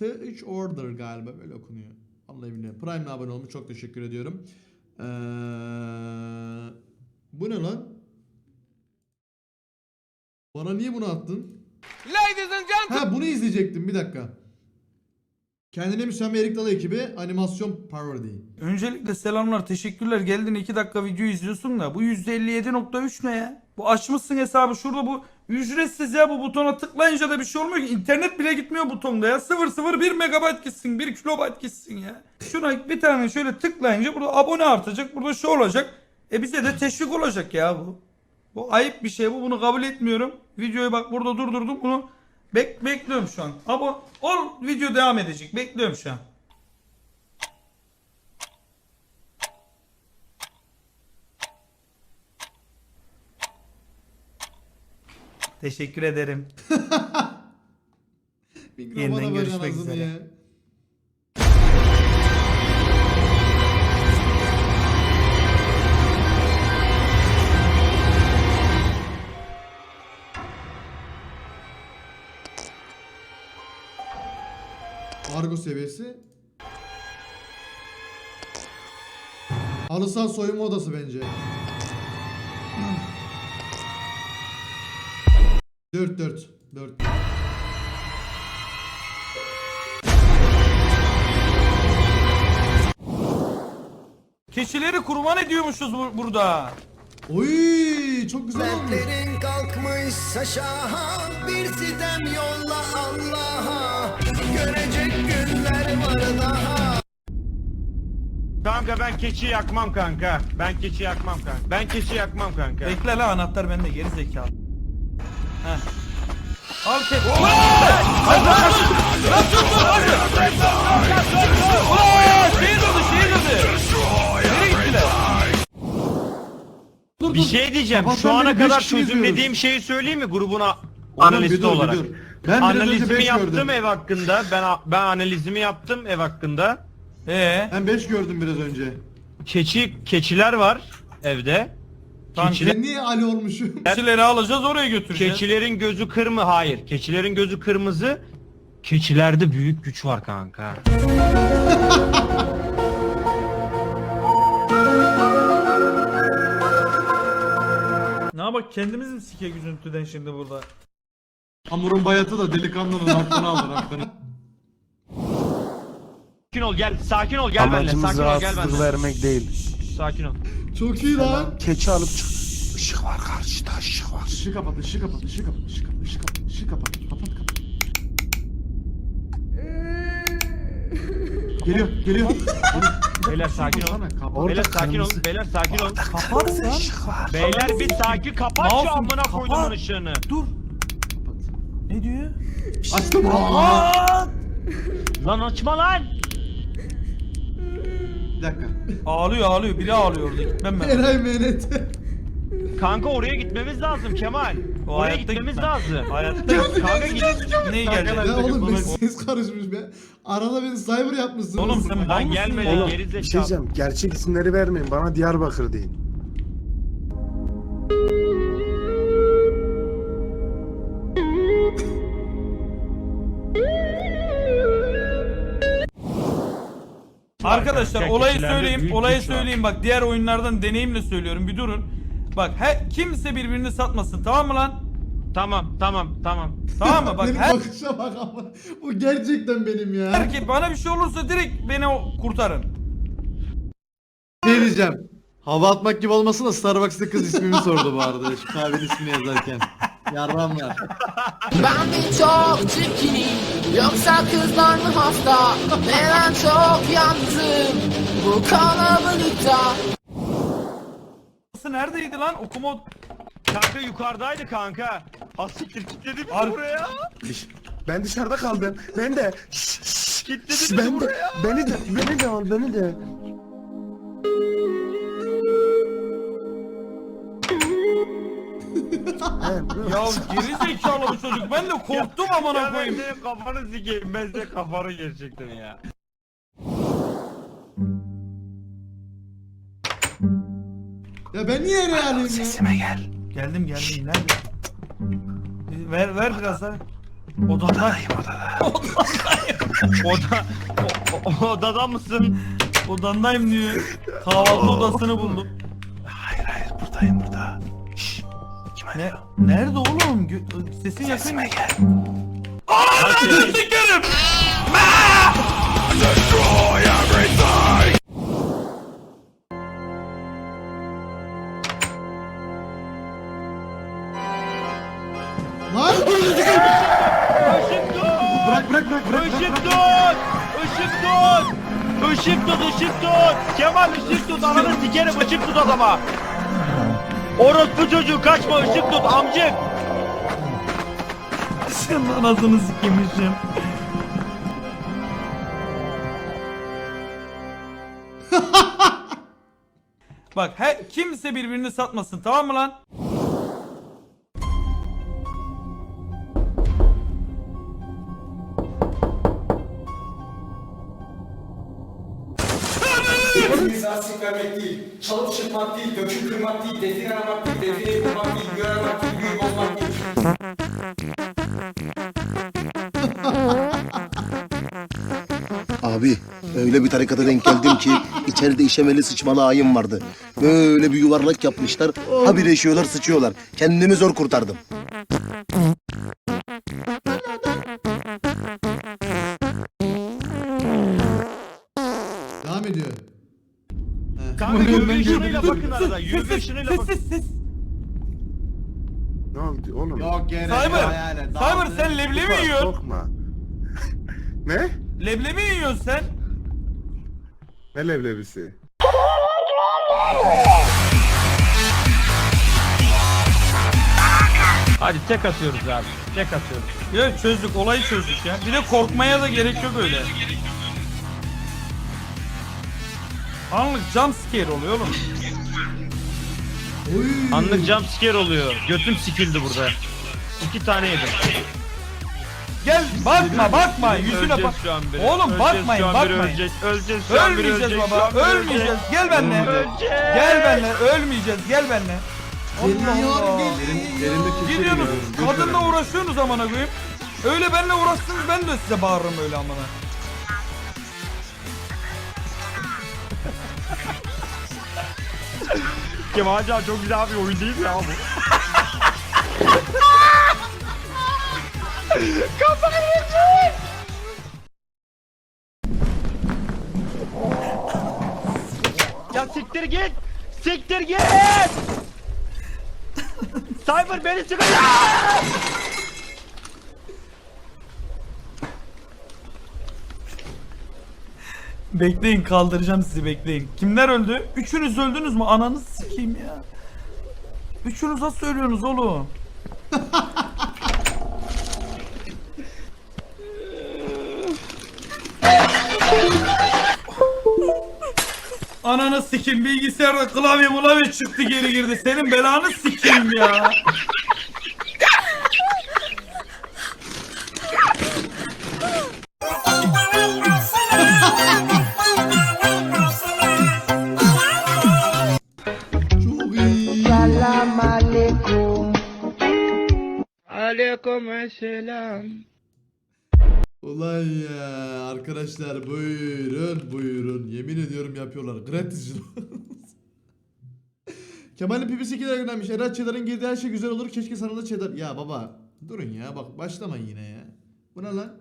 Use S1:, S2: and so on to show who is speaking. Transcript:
S1: T3 Order galiba böyle okunuyor. Vallahi bilmiyorum. Prime'le abone olmuş çok teşekkür ediyorum. Ee, bu ne lan? Bana niye bunu attın?
S2: Ladies and gentlemen.
S1: Ha bunu izleyecektim bir dakika. Kendine müsemma Erik Dalı ekibi animasyon parody.
S3: Öncelikle selamlar, teşekkürler. Geldin 2 dakika video izliyorsun da bu %57.3 ne ya? Bu açmışsın hesabı şurada bu ücretsiz ya bu butona tıklayınca da bir şey olmuyor ki. İnternet bile gitmiyor butonda ya. 001 megabayt gitsin, 1 kilobayt gitsin ya. Şuna bir tane şöyle tıklayınca burada abone artacak, burada şu olacak. E bize de teşvik olacak ya bu. Bu ayıp bir şey bu. Bunu kabul etmiyorum. Videoyu bak burada durdurdum bunu. Bek bekliyorum şu an. Ama ol video devam edecek. Bekliyorum şu an. Teşekkür ederim.
S1: Mikrofona
S3: Yeniden
S1: bak
S3: görüşmek
S1: anasını
S3: üzere.
S1: ya. Argo seviyesi. Halı saha soyunma odası bence. 4 4 4.
S3: Keçileri kurban ediyormuşuz bu- burada.
S1: Oy çok güzel olmuş.
S4: Dertlerin kalkmış aşağı Bir sitem yolla Allah'a Görecek günler var daha
S5: Kanka ben keçi yakmam kanka. Ben keçi yakmam kanka. Ben keçi yakmam kanka.
S3: Bekle la anahtar bende geri zekalı.
S5: Bir şey diyeceğim. Şu ana kadar çözümlediğim şeyi söyleyeyim mi grubuna analisti olarak?
S1: Ben
S5: Analizimi
S1: 5
S5: yaptım ev hakkında. Ben ben analizimi yaptım ev hakkında.
S3: Ee,
S1: Ben 5 gördüm biraz önce.
S5: Keçi keçiler var evde.
S3: Kanka.
S5: Keçiler,
S1: Ben niye Ali olmuşum?
S3: keçileri alacağız oraya götüreceğiz.
S5: keçilerin gözü kırmızı. Hayır. Keçilerin gözü kırmızı. Keçilerde büyük güç var kanka.
S3: Ne bak kendimiz mi sike güzüntüden şimdi burada?
S1: Hamurun bayatı da delikanlının aklını aldın aklını.
S5: Sakin ol gel. Sakin ol gel benimle.
S6: Amacımız
S5: Sakin ol gel
S6: rahatsızlık
S5: benimle.
S6: vermek değil.
S5: Sakin ol.
S1: Çok iyi lan.
S6: Keçi alıp çık. Işık var karşıda ışık var.
S1: Işığı kapat, ışığı kapat, ışığı kapat, ışığı kapat, ışığı kapat, ışığı kapat, kapat, kapat. Geliyor, geliyor.
S5: Beyler sakin ol. Beyler sakin ol. Beyler sakin ol.
S3: Kapat lan.
S5: Beyler bir sakin kapat şu amına koyduğumun ışığını.
S3: Dur. Ne diyor?
S1: Açtım.
S5: Lan açma lan.
S1: Bir dakika.
S3: Ağlıyor ağlıyor. Biri ağlıyor orada. Gitmem ben.
S1: Eray MNT.
S5: Kanka oraya gitmemiz lazım Kemal.
S3: O
S5: oraya
S3: hayatta
S5: gitmemiz
S3: gitmem.
S5: lazım.
S3: Hayatta
S5: Kanka.
S3: Neyi
S5: Kanka
S3: geldi?
S5: ben-
S1: Ya oğlum bir ses karışmış be. Arada beni cyber yapmışsınız.
S3: Oğlum sen mal
S5: Lan
S3: mısın
S5: gelme
S3: ya?
S5: lan
S6: Oğlum
S5: geri
S6: bir şey
S5: zekalı.
S6: diyeceğim. Gerçek isimleri vermeyin. Bana Diyarbakır deyin.
S3: Arkadaşlar olayı söyleyeyim,
S5: büyük
S3: olayı
S5: güç var.
S3: söyleyeyim bak diğer oyunlardan deneyimle söylüyorum bir durun. Bak he, kimse birbirini satmasın tamam mı lan?
S5: Tamam tamam tamam.
S3: Tamam mı? Bak
S1: benim
S3: her,
S1: bakışa bak ama. Bu gerçekten benim ya.
S3: herkes bana bir şey olursa direkt beni o- kurtarın.
S1: Ne diyeceğim? Hava atmak gibi olmasın da Starbucks'ta kız ismimi sordu bu arada. Şu kahvenin ismini yazarken. Yarram var.
S7: Ben mi çok çirkinim yoksa kızlar mı hasta Neden çok yalnızım bu kalabalıkta
S3: Nasıl neredeydi lan? Okuma
S5: Kanka yukarıdaydı kanka. Hassiktir kilitledi bizi
S3: Ar-
S5: buraya.
S6: Ben dışarıda kaldım. Ben de. Şşş,
S5: Kilitledi bizi
S6: ben de.
S5: buraya.
S6: Beni de. Beni de al. Beni de.
S3: Ya geri zekalı bu çocuk. Ben de korktum amına
S5: Ya ben
S3: koyayım.
S5: senin kafanı sikeyim. Ben senin kafanı gerçekten ya.
S1: Ya ben niye realim ya?
S3: Geldim geldim nerede? Ver ver biraz daha. Odadayım odada.
S5: Oda, o, o- odada mısın?
S3: Odandayım diyor. Kahvaltı odasını buldum.
S6: Hayır hayır buradayım burada.
S3: Ne? Nerede oğlum? Gö- Sesin yakın.
S6: Sesime gel.
S3: Sikerim.
S1: Lan
S5: Işık tut!
S1: bırak bırak bırak bırak.
S5: Işık tut! Işık tut! Işık tut, ışık tut! Kemal ışık tut, ananı sikerim ışık tut adama! Orospu çocuğu kaçma ışık tut amcık!
S3: Senin anasını sikmişim. Bak he, kimse birbirini satmasın tamam mı lan?
S2: Mizasik vermek değil, çalıp çırpmak değil, döküp kırmak değil, define aramak değil, defineyi bulmak değil, aramak değil, büyü bozmak değil.
S8: Abi öyle bir tarikata denk geldim ki içeride işemeli sıçmalı ayım vardı. Böyle bir yuvarlak yapmışlar. Habire işiyorlar sıçıyorlar. Kendimi zor kurtardım.
S5: Kanka yürü ışınıyla bakın arada, yürü
S3: Ses
S5: ışınıyla
S3: ses
S5: bakın.
S6: Ne oldu oğlum?
S1: Yok gene.
S3: Cyber, Cyber
S1: dağıldı.
S3: sen leblebi mi yiyorsun?
S6: Sokma. ne?
S3: Leblebi mi yiyorsun sen?
S6: Ne leblebisi?
S5: Hadi tek atıyoruz abi, tek atıyoruz.
S3: Ya çözdük olayı çözdük ya. Bir de korkmaya da gerek yok öyle. Anlık jump scare oluyor oğlum.
S5: Anlık jump scare oluyor. Götüm sikildi burada. İki tane yedim.
S3: Gel bakma bakma yüzüne bak.
S5: Öleceğiz şu an biri.
S3: Oğlum
S5: Öleceğiz
S3: bakmayın
S5: şu an biri,
S3: bakmayın.
S5: Öleceğiz, öleceğiz şu an biri,
S3: Ölmeyeceğiz
S5: öleceğiz, şu
S3: baba
S5: an biri
S3: ölmeyeceğiz.
S5: öleceğiz.
S3: Gel benimle.
S5: Öleceğiz.
S3: Gel benimle ölmeyeceğiz gel benimle. Allah Allah. Gidiyorsunuz kadınla uğraşıyorsunuz amına koyayım. Öyle benimle uğraştınız ben de size bağırırım öyle amına.
S5: Kemal Can çok güzel bir oyun değil mi ya bu? Ya siktir git! Siktir git! Cyber beni sıkacak!
S3: Bekleyin kaldıracağım sizi bekleyin. Kimler öldü? Üçünüz öldünüz mü? Ananı sikeyim ya. Üçünüz nasıl ölüyorsunuz oğlum? Ananı sikeyim bilgisayarda klavye mulavye çıktı geri girdi. Senin belanı sikeyim ya.
S1: Ulan ya arkadaşlar buyurun buyurun. Yemin ediyorum yapıyorlar. Gratis Kemal'in pipisi 2 lira göndermiş. Erat Çedar'ın girdiği her şey güzel olur. Keşke sana da Çedar Ya baba durun ya. Bak başlamayın yine ya. Bu ne lan